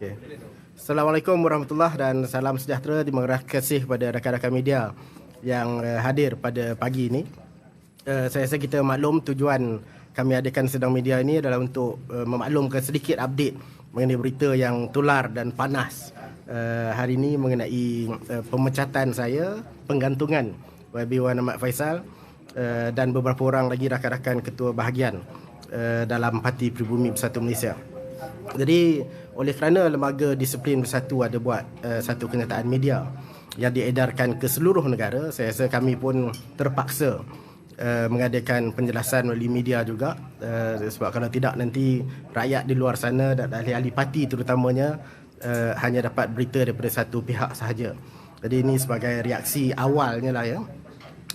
Okay. Assalamualaikum warahmatullahi dan salam sejahtera terima kasih kepada rakan-rakan media yang uh, hadir pada pagi ini. Uh, saya rasa kita maklum tujuan kami adakan sedang media ini adalah untuk uh, memaklumkan sedikit update mengenai berita yang tular dan panas hari ini mengenai pemecatan saya, penggantungan YB Wan Ahmad Faisal dan beberapa orang lagi rakan-rakan ketua bahagian dalam Parti Pribumi Bersatu Malaysia. Jadi oleh kerana lembaga disiplin bersatu ada buat uh, satu kenyataan media yang diedarkan ke seluruh negara, saya rasa kami pun terpaksa uh, mengadakan penjelasan melalui media juga uh, sebab kalau tidak nanti rakyat di luar sana dan ahli-ahli parti terutamanya uh, hanya dapat berita daripada satu pihak sahaja. Jadi ini sebagai reaksi awalnya lah ya.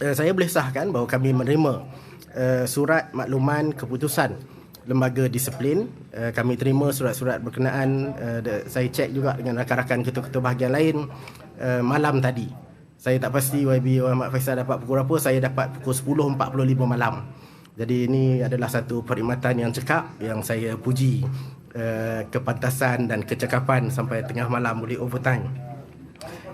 Uh, saya boleh sahkan bahawa kami menerima uh, surat makluman keputusan lembaga disiplin. Uh, kami terima surat-surat berkenaan uh, saya cek juga dengan rakan-rakan ketua-ketua bahagian lain uh, malam tadi. Saya tak pasti YB Muhammad Faisal dapat pukul berapa saya dapat pukul 10.45 malam. Jadi ini adalah satu perkhidmatan yang cekap yang saya puji uh, kepantasan dan kecekapan sampai tengah malam boleh overtime.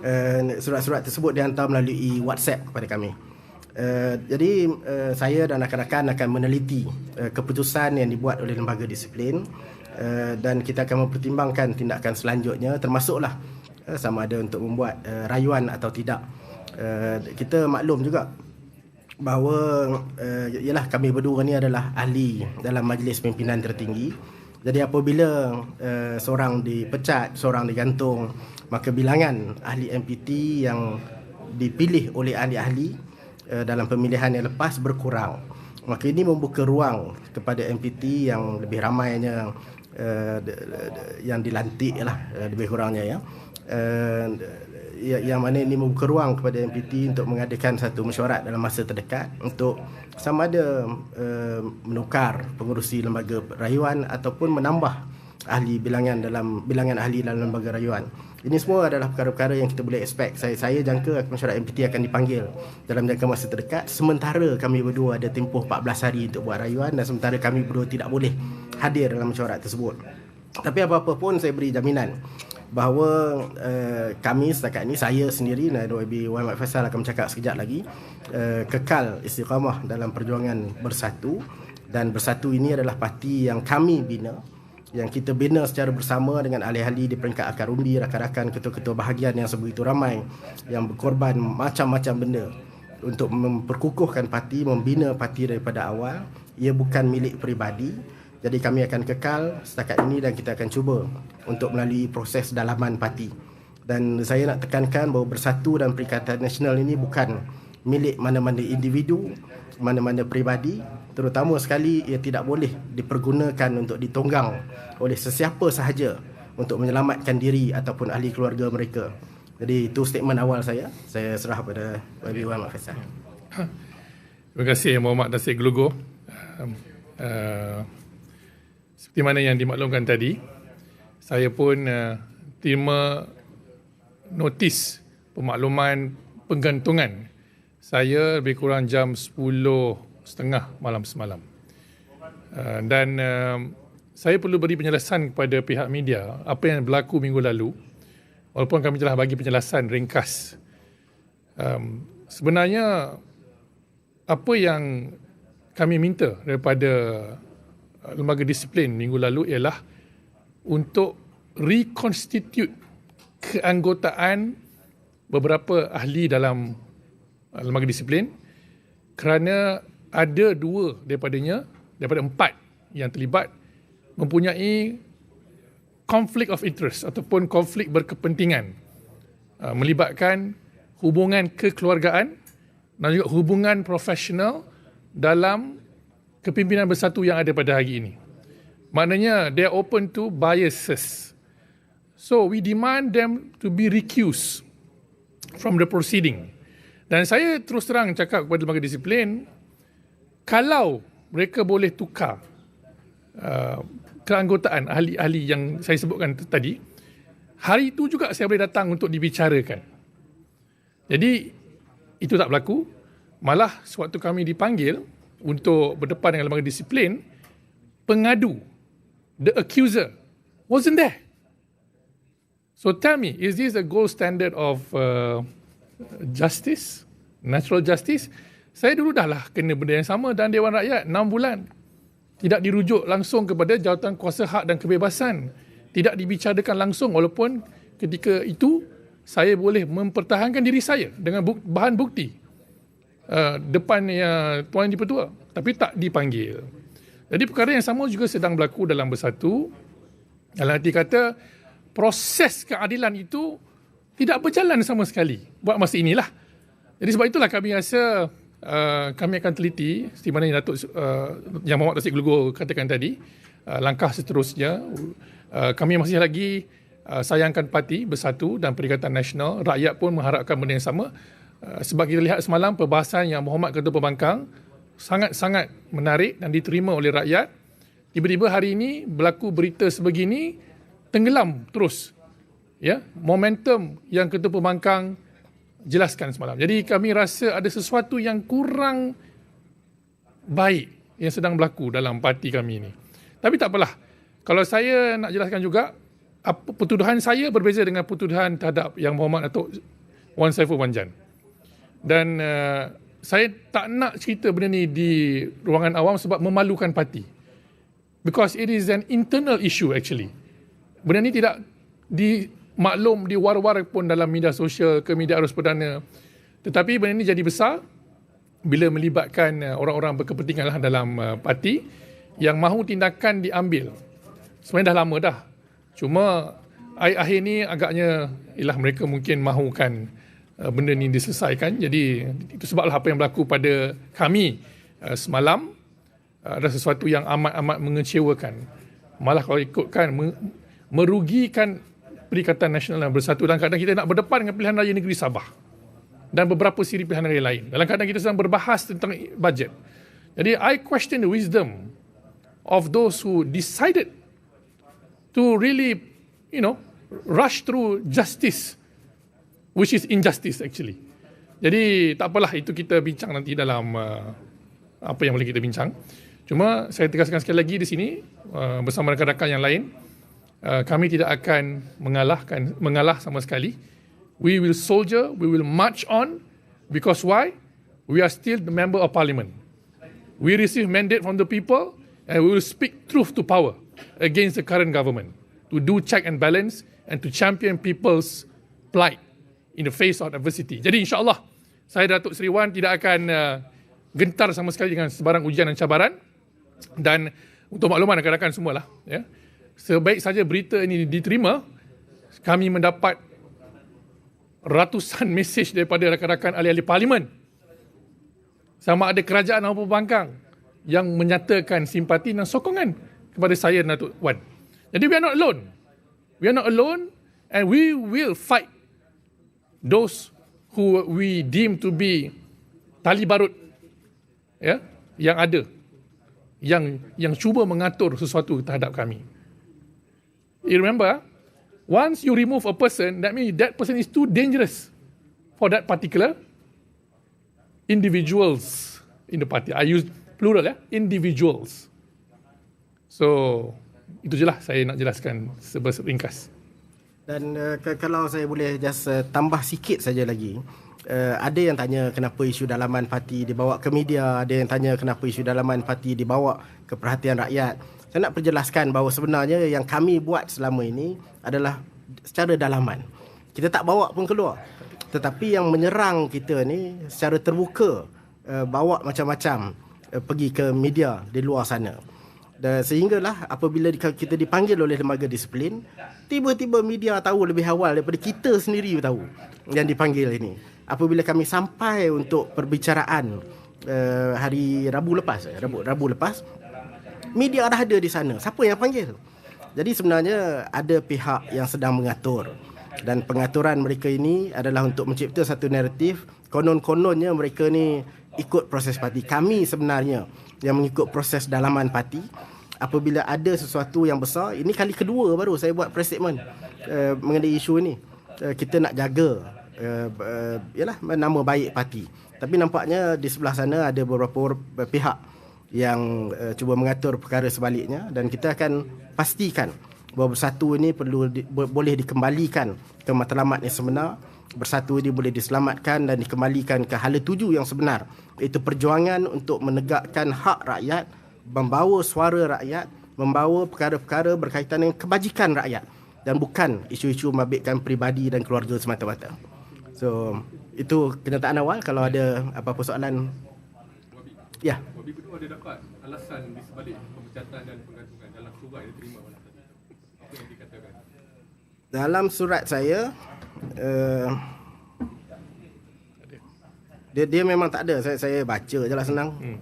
Uh, surat-surat tersebut dihantar melalui WhatsApp kepada kami Uh, jadi uh, saya dan rakan-rakan akan meneliti uh, keputusan yang dibuat oleh lembaga disiplin uh, dan kita akan mempertimbangkan tindakan selanjutnya termasuklah uh, sama ada untuk membuat uh, rayuan atau tidak. Uh, kita maklum juga bahawa uh, ialah kami berdua ni adalah ahli dalam majlis pimpinan tertinggi. Jadi apabila uh, seorang dipecat, seorang digantung, maka bilangan ahli MPT yang dipilih oleh ahli-ahli uh, dalam pemilihan yang lepas berkurang. Maka ini membuka ruang kepada MPT yang lebih ramainya uh, yang dilantik lah uh, lebih kurangnya ya. Uh, yang mana ini membuka ruang kepada MPT untuk mengadakan satu mesyuarat dalam masa terdekat untuk sama ada menukar pengurusi lembaga rayuan ataupun menambah ahli bilangan dalam bilangan ahli dalam lembaga rayuan. Ini semua adalah perkara-perkara yang kita boleh expect. Saya saya jangka masyarakat MPT akan dipanggil dalam jangka masa terdekat. Sementara kami berdua ada tempoh 14 hari untuk buat rayuan dan sementara kami berdua tidak boleh hadir dalam mesyuarat tersebut. Tapi apa-apa pun saya beri jaminan bahawa uh, kami setakat ini saya sendiri dan YB Muhammad Faisal akan bercakap sekejap lagi uh, kekal istiqamah dalam perjuangan bersatu dan bersatu ini adalah parti yang kami bina yang kita bina secara bersama dengan ahli-ahli di peringkat akar undi, rakan-rakan ketua-ketua bahagian yang sebegitu ramai yang berkorban macam-macam benda untuk memperkukuhkan parti, membina parti daripada awal. Ia bukan milik peribadi. Jadi kami akan kekal setakat ini dan kita akan cuba untuk melalui proses dalaman parti. Dan saya nak tekankan bahawa bersatu dan perikatan nasional ini bukan milik mana-mana individu, mana-mana peribadi, terutama sekali ia tidak boleh dipergunakan untuk ditonggang oleh sesiapa sahaja untuk menyelamatkan diri ataupun ahli keluarga mereka. Jadi itu statement awal saya. Saya serah pada YB Muhammad Faisal. Terima kasih Muhammad Nasir Gelugo. Uh, uh, seperti mana yang dimaklumkan tadi, saya pun uh, terima notis pemakluman penggantungan saya lebih kurang jam setengah malam semalam. Uh, dan uh, saya perlu beri penjelasan kepada pihak media apa yang berlaku minggu lalu walaupun kami telah bagi penjelasan ringkas. Um, sebenarnya apa yang kami minta daripada uh, lembaga disiplin minggu lalu ialah untuk reconstitute keanggotaan beberapa ahli dalam lembaga disiplin kerana ada dua daripadanya daripada empat yang terlibat mempunyai konflik of interest ataupun konflik berkepentingan uh, melibatkan hubungan kekeluargaan dan juga hubungan profesional dalam kepimpinan bersatu yang ada pada hari ini. Maknanya they are open to biases. So we demand them to be recused from the proceeding. Dan saya terus terang cakap kepada lembaga disiplin, kalau mereka boleh tukar uh, keanggotaan ahli-ahli yang saya sebutkan tadi, hari itu juga saya boleh datang untuk dibicarakan. Jadi, itu tak berlaku. Malah, sewaktu kami dipanggil untuk berdepan dengan lembaga disiplin, pengadu, the accuser, wasn't there. So tell me, is this a gold standard of uh, justice, natural justice? Saya dulu dah lah kena benda yang sama dan Dewan Rakyat 6 bulan. Tidak dirujuk langsung kepada jawatan kuasa hak dan kebebasan. Tidak dibicarakan langsung walaupun ketika itu saya boleh mempertahankan diri saya dengan buk- bahan bukti uh, depan uh, Tuan Yang Dipertua. Tapi tak dipanggil. Jadi perkara yang sama juga sedang berlaku dalam bersatu. Dalam arti kata, proses keadilan itu tidak berjalan sama sekali buat masa inilah. Jadi sebab itulah kami rasa uh, kami akan teliti seperti mana yang Datuk uh, yang Muhammad Tasik Gelugur katakan tadi uh, langkah seterusnya uh, kami masih lagi uh, sayangkan parti bersatu dan Perikatan Nasional rakyat pun mengharapkan benda yang sama. Uh, sebab kita lihat semalam perbahasan yang Muhammad Ketua Pembangkang sangat-sangat menarik dan diterima oleh rakyat. Tiba-tiba hari ini berlaku berita sebegini tenggelam terus ya momentum yang Ketua Pembangkang jelaskan semalam. Jadi kami rasa ada sesuatu yang kurang baik yang sedang berlaku dalam parti kami ini. Tapi tak apalah. Kalau saya nak jelaskan juga, apa, pertuduhan saya berbeza dengan pertuduhan terhadap yang Muhammad Datuk Wan Saiful Wanjan. Dan uh, saya tak nak cerita benda ni di ruangan awam sebab memalukan parti. Because it is an internal issue actually. Benda ni tidak di maklum di war-war pun dalam media sosial ke media arus perdana. Tetapi benda ini jadi besar bila melibatkan uh, orang-orang berkepentingan lah dalam uh, parti yang mahu tindakan diambil. Sebenarnya dah lama dah. Cuma akhir-akhir ni agaknya ialah mereka mungkin mahukan uh, benda ni diselesaikan. Jadi itu sebablah apa yang berlaku pada kami semalam ada sesuatu yang amat-amat mengecewakan. Malah kalau ikutkan merugikan Perikatan Nasional yang Bersatu dan kadang kita nak berdepan dengan pilihan raya negeri Sabah dan beberapa siri pilihan raya lain. Dalam keadaan kita sedang berbahas tentang bajet. Jadi I question the wisdom of those who decided to really, you know, rush through justice, which is injustice actually. Jadi tak apalah itu kita bincang nanti dalam uh, apa yang boleh kita bincang. Cuma saya tegaskan sekali lagi di sini uh, bersama rakan-rakan yang lain uh, kami tidak akan mengalahkan mengalah sama sekali. We will soldier, we will march on because why? We are still the member of parliament. We receive mandate from the people and we will speak truth to power against the current government to do check and balance and to champion people's plight in the face of adversity. Jadi insyaAllah saya Datuk Seri Wan tidak akan uh, gentar sama sekali dengan sebarang ujian dan cabaran dan untuk makluman rakan-rakan semualah ya. Yeah sebaik saja berita ini diterima, kami mendapat ratusan mesej daripada rakan-rakan ahli-ahli parlimen sama ada kerajaan maupun pembangkang yang menyatakan simpati dan sokongan kepada saya dan Datuk Wan. Jadi we are not alone. We are not alone and we will fight those who we deem to be tali barut ya yang ada yang yang cuba mengatur sesuatu terhadap kami you remember, once you remove a person, that means that person is too dangerous for that particular individuals in the party. I use plural ya, individuals. So, itu je lah saya nak jelaskan seberingkas. Dan uh, kalau saya boleh just uh, tambah sikit saja lagi. Uh, ada yang tanya kenapa isu dalaman parti dibawa ke media, ada yang tanya kenapa isu dalaman parti dibawa ke perhatian rakyat saya nak perjelaskan bahawa sebenarnya yang kami buat selama ini adalah secara dalaman. Kita tak bawa pun keluar. Tetapi yang menyerang kita ni secara terbuka uh, bawa macam-macam uh, pergi ke media di luar sana. Dan sehinggalah apabila kita dipanggil oleh lembaga disiplin, tiba-tiba media tahu lebih awal daripada kita sendiri tahu yang dipanggil ini. Apabila kami sampai untuk perbicaraan uh, hari Rabu lepas, Rabu Rabu lepas, media dah ada di sana. Siapa yang panggil? Jadi sebenarnya ada pihak yang sedang mengatur dan pengaturan mereka ini adalah untuk mencipta satu naratif konon-kononnya mereka ni ikut proses parti. Kami sebenarnya yang mengikut proses dalaman parti apabila ada sesuatu yang besar ini kali kedua baru saya buat press statement uh, mengenai isu ini. Uh, kita nak jaga uh, uh, yalah nama baik parti. Tapi nampaknya di sebelah sana ada beberapa pihak yang uh, cuba mengatur perkara sebaliknya dan kita akan pastikan bahawa bersatu ini perlu di, boleh dikembalikan ke matlamat yang sebenar bersatu ini boleh diselamatkan dan dikembalikan ke hala tuju yang sebenar. Iaitu perjuangan untuk menegakkan hak rakyat membawa suara rakyat membawa perkara-perkara berkaitan dengan kebajikan rakyat dan bukan isu-isu mabitkan peribadi dan keluarga semata-mata. So itu kenyataan awal. Kalau ada apa-apa soalan Ya. Wabi berdua ada dapat alasan di sebalik pemecatan dan penggantungan dalam surat yang diterima malam tadi. Apa yang dikatakan? Dalam surat saya uh, dia dia memang tak ada. Saya saya baca je lah senang. Hmm.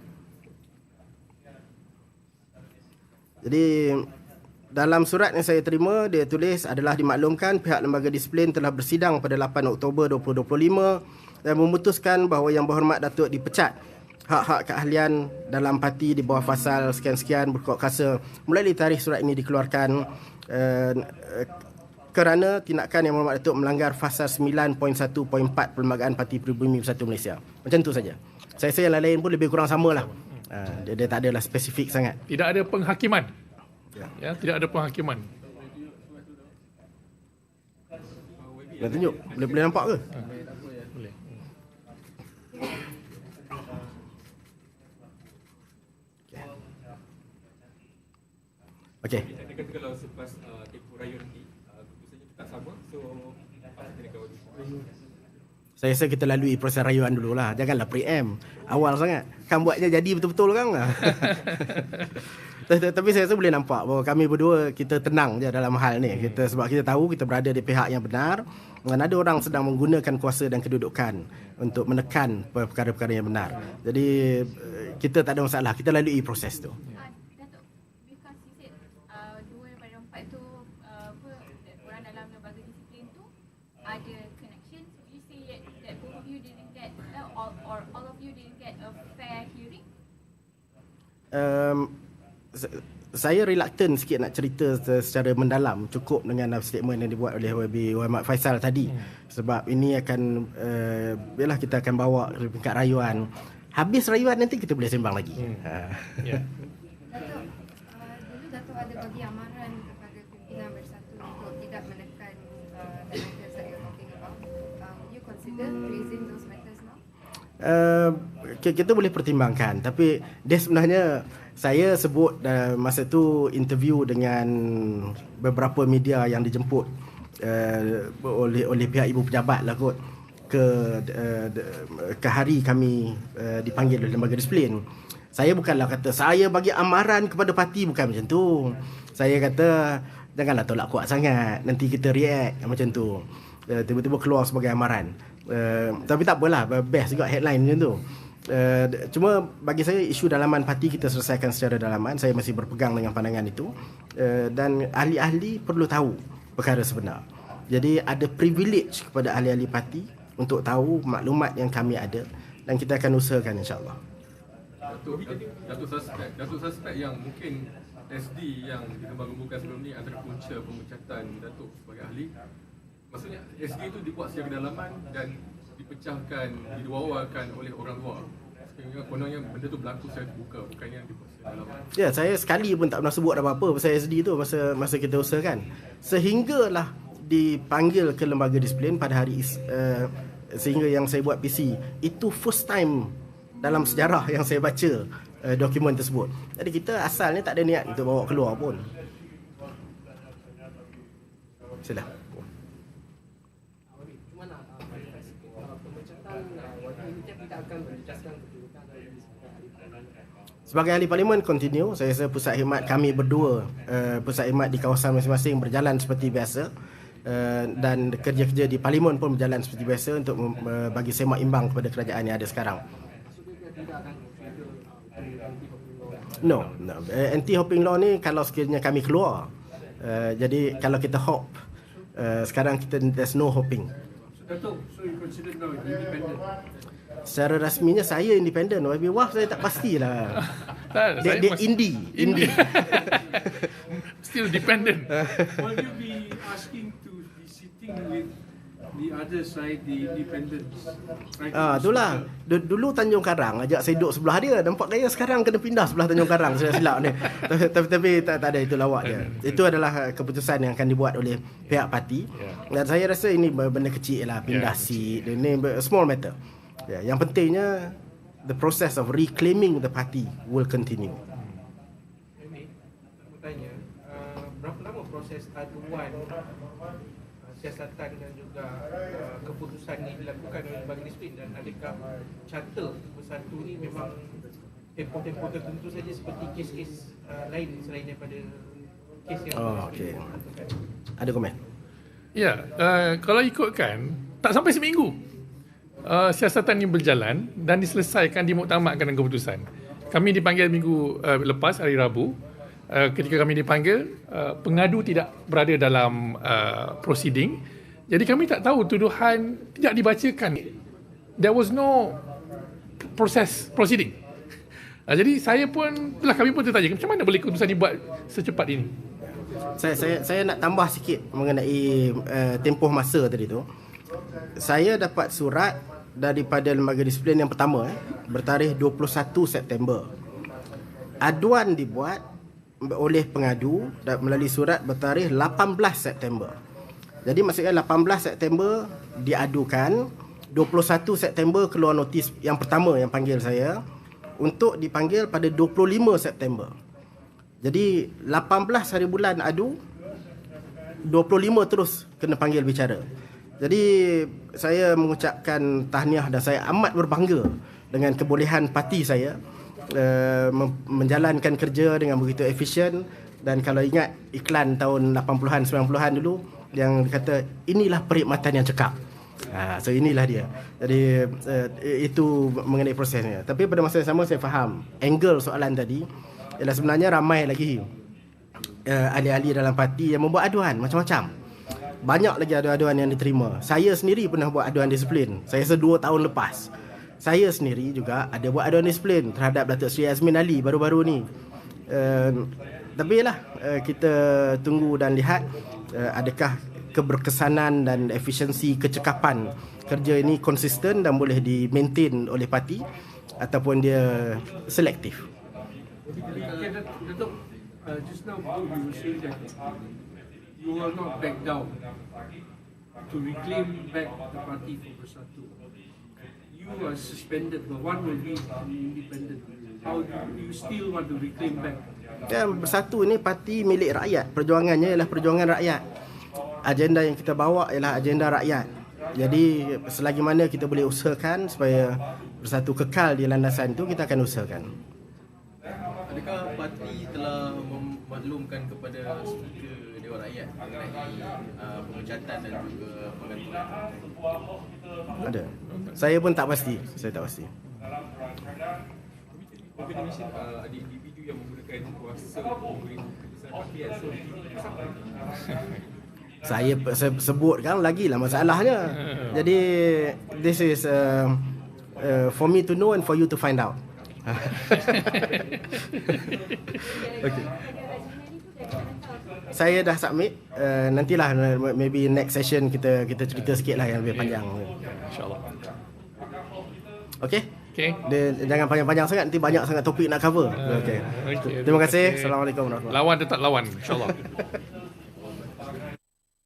Jadi dalam surat yang saya terima dia tulis adalah dimaklumkan pihak lembaga disiplin telah bersidang pada 8 Oktober 2025 dan memutuskan bahawa yang berhormat Datuk dipecat hak-hak keahlian dalam parti di bawah fasal sekian-sekian berkok kasa mulai dari tarikh surat ini dikeluarkan uh, kerana tindakan yang Muhammad Datuk melanggar fasal 9.1.4 Perlembagaan Parti Peribumi Bersatu Malaysia. Macam tu saja. Saya saya yang lain pun lebih kurang samalah. Uh, dia, dia tak adalah spesifik sangat. Tidak ada penghakiman. Ya, ya tidak ada penghakiman. Nak tunjuk? Boleh boleh nampak ke? Uh. Okey. Kita kata kalau selepas uh, tempoh raya nanti, uh, keputusannya tetap sama. So, apa kita kawal? Saya rasa kita lalui proses rayuan dulu lah. Janganlah pre-em. Awal sangat. Kan buatnya jadi betul-betul kan? Tapi saya rasa boleh nampak bahawa kami berdua kita tenang je dalam hal ni. Kita sebab kita tahu kita berada di pihak yang benar dan ada orang sedang menggunakan kuasa dan kedudukan untuk menekan perkara-perkara yang benar. Jadi eh, kita tak ada masalah. Kita lalui proses tu. Um, saya reluctant sikit nak cerita secara mendalam cukup dengan statement yang dibuat oleh YB Muhammad Faisal tadi hmm. sebab ini akan uh, yalah kita akan bawa ke tingkat rayuan habis rayuan nanti kita boleh sembang lagi hmm. ha. yeah. Datuk, uh, dulu Datuk ada bagi amaran kepada pimpinan bersatu untuk tidak menekan uh, the matters that you're talking about. Um, you consider raising those matters now? Uh, kita boleh pertimbangkan. Tapi dia sebenarnya saya sebut uh, masa tu interview dengan beberapa media yang dijemput uh, oleh oleh pihak ibu pejabat lah kot. Ke uh, ke hari kami uh, dipanggil oleh lembaga disiplin. Saya bukanlah kata saya bagi amaran kepada parti. Bukan macam tu. Saya kata janganlah tolak kuat sangat. Nanti kita react. Macam tu. Uh, tiba-tiba keluar sebagai amaran. Uh, tapi tak apalah best juga headline macam tu Uh, cuma bagi saya isu dalaman parti kita selesaikan secara dalaman. Saya masih berpegang dengan pandangan itu. Uh, dan ahli-ahli perlu tahu perkara sebenar. Jadi ada privilege kepada ahli-ahli parti untuk tahu maklumat yang kami ada dan kita akan usahakan insyaAllah. Datuk, suspek Datuk suspek yang mungkin SD yang buka sebelum ni antara punca pemecatan Datuk sebagai ahli. Maksudnya SD itu dibuat secara kedalaman dan dipecahkan, diduawakan oleh orang luar. Sehingga kononnya benda tu berlaku secara terbuka, bukannya di dalam. Ya, saya sekali pun tak pernah sebut apa-apa pasal SD tu masa masa kita usahakan. Sehinggalah dipanggil ke lembaga disiplin pada hari uh, sehingga yang saya buat PC itu first time dalam sejarah yang saya baca uh, dokumen tersebut. Jadi kita asalnya tak ada niat untuk bawa keluar pun. Sila. Sebagai ahli parlimen continue saya rasa pusat khidmat kami berdua uh, pusat khidmat di kawasan masing-masing berjalan seperti biasa uh, dan kerja-kerja di parlimen pun berjalan seperti biasa untuk uh, bagi semak imbang kepada kerajaan yang ada sekarang. No, no. Uh, anti hopping law ni kalau sekiranya kami keluar uh, jadi kalau kita hop uh, sekarang kita there's no hopping. So, so you consider now independent? secara rasminya saya independen YB Wah saya tak pastilah. Tak, dia, dia indie. indie. Still dependent. Will you be asking to be sitting with the other side, the independents. Right Ah, itulah. Du- Dulu Tanjung Karang ajak saya duduk sebelah dia. Nampak gaya sekarang kena pindah sebelah Tanjung Karang saya silap ni. Tapi tapi, tapi tak, tak ada itu lawak dia. Itu adalah keputusan yang akan dibuat oleh pihak parti. Dan saya rasa ini benda kecil lah pindah seat. Ini a small matter. Ya, yang pentingnya the process of reclaiming the party will continue. Ini uh, berapa lama proses aduan uh, siasatan dan juga uh, keputusan ni dilakukan oleh lembaga disiplin dan adakah charter bersatu ni memang tempoh-tempoh tertentu saja seperti kes-kes uh, lain selain daripada kes yang Oh, okey. Ada komen? Ya, uh, kalau ikutkan tak sampai seminggu. Uh, siasatan ini berjalan dan diselesaikan dimuktamadkan dengan keputusan. Kami dipanggil minggu uh, lepas hari Rabu. Uh, ketika kami dipanggil, uh, pengadu tidak berada dalam uh, proceeding. Jadi kami tak tahu tuduhan tidak dibacakan. There was no proses proceeding. Uh, jadi saya pun, itulah kami pun tertanya, macam mana boleh keputusan dibuat secepat ini? saya saya saya nak tambah sikit mengenai uh, tempoh masa tadi tu. Saya dapat surat daripada lembaga disiplin yang pertama eh, bertarikh 21 September. Aduan dibuat oleh pengadu melalui surat bertarikh 18 September. Jadi maksudnya 18 September diadukan, 21 September keluar notis yang pertama yang panggil saya untuk dipanggil pada 25 September. Jadi 18 hari bulan adu 25 terus kena panggil bicara. Jadi saya mengucapkan tahniah dan saya amat berbangga dengan kebolehan parti saya uh, menjalankan kerja dengan begitu efisien dan kalau ingat iklan tahun 80-an 90-an dulu yang kata inilah perkhidmatan yang cekap. Ha, so inilah dia. Jadi uh, itu mengenai prosesnya. Tapi pada masa yang sama saya faham angle soalan tadi ialah sebenarnya ramai lagi uh, ahli-ahli dalam parti yang membuat aduan macam-macam. Banyak lagi aduan-aduan yang diterima. Saya sendiri pernah buat aduan disiplin. Saya rasa dua tahun lepas. Saya sendiri juga ada buat aduan disiplin terhadap Datuk Seri Azmin Ali baru-baru ni. Uh, tapi lah uh, kita tunggu dan lihat uh, adakah keberkesanan dan efisiensi kecekapan kerja ini konsisten dan boleh di maintain oleh parti ataupun dia selektif. Okay, Dat- Datuk, uh, just now you were saying that you will not back down to reclaim back the party for Bersatu. Are suspended, but one will be independent. How do you still want to reclaim back? Dan bersatu ni parti milik rakyat. Perjuangannya ialah perjuangan rakyat. Agenda yang kita bawa ialah agenda rakyat. Jadi selagi mana kita boleh usahakan supaya bersatu kekal di landasan itu kita akan usahakan. Adakah parti telah memaklumkan kepada Speaker Dewan Rakyat mengenai uh, pemecatan dan juga penggantian? Ada. Saya pun tak pasti. Saya tak pasti. Ada individu yang menggunakan kuasa? Saya, saya sebutkan lagi lah masalahnya. Jadi this is uh, uh, for me to know and for you to find out. okay. Saya dah submit. Uh, nantilah uh, maybe next session kita kita cerita sikit lah yang lebih panjang. InsyaAllah. Okay? Okay. Dia, jangan panjang-panjang sangat nanti banyak sangat topik nak cover. Okay. okay. Terima kasih. Okay. Assalamualaikum warahmatullahi Lawan tetap lawan, insyaAllah.